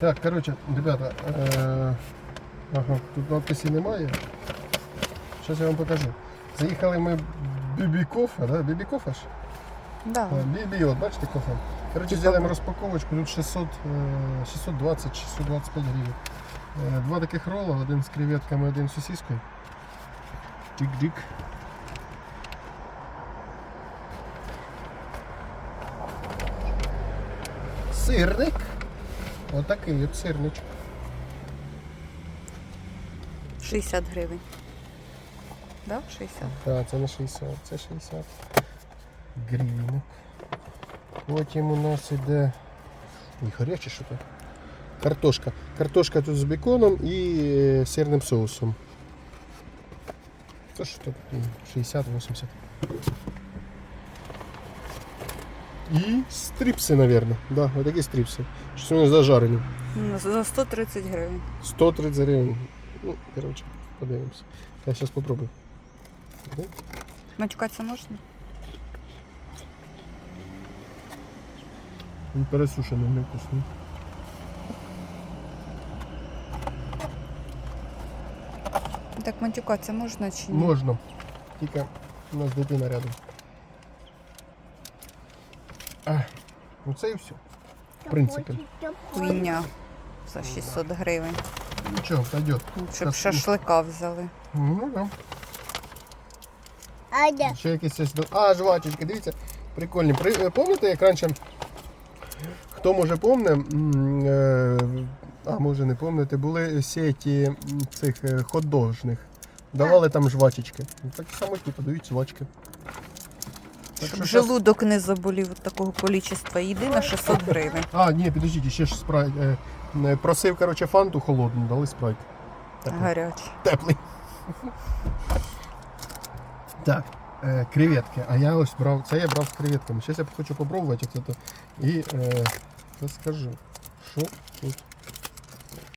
Так, коротше, ребята, е, ага, тут надписі немає. Зараз я вам покажу. Заїхали ми Бібікофа, да? Бібікофа ж? Да. Бібі, от, бачите, кофе. Коротше, зробимо розпаковочку, тут 600, е, 620-625 гривень. Е, Два таких рола, один з креветками, один з сосискою. Дік-дік. Сирник. Отакий от сирничок. 60 гривень. Да? 60. Так, це не 60, це 60 гривень. Потім у нас іде. Ой, гаряче що то. Картошка. Картошка тут з беконом і е, сирним соусом. Це що тут? 60-80. І стріпси, мабуть. Да, отакі стріпси. Щось вони зажарені. Ну, За 130 гривень. 130 гривень. Ну, коротше, подивимося. Я зараз попробую. Матюкатися можна? Він пересушений, невкусний. Так матюкатися можна чи ні? Можна. Тільки у нас дитина рядом. А, ну це і все. В принципі. Хуйня за 600 гривень. Нічого, пойдет. Щоб Щас- шашлика взяли. Ну да. Аня, Ще якісь є. А, жвачечки, дивіться, прикольні. При... е, Пам'ятаєте, як раніше, хто може помне, м, е, а може не пам'ятаєте, були сеті м, цих е, хот-дожних. Давали там жвачечки. Ну, Так само тут, дають жвачки. Так Щоб желудок не заболів від такого кількості їди на 600 гривень. А, ні, підождіть, ще ж спрайт. Е, е, просив, короче, фанту холодну, дали спрайт. Теплий. Гарячий. Теплий. Так, е, креветки. А я ось брав, це я брав з креветками. Зараз я хочу попробувати як це. то. І е, розкажу, що тут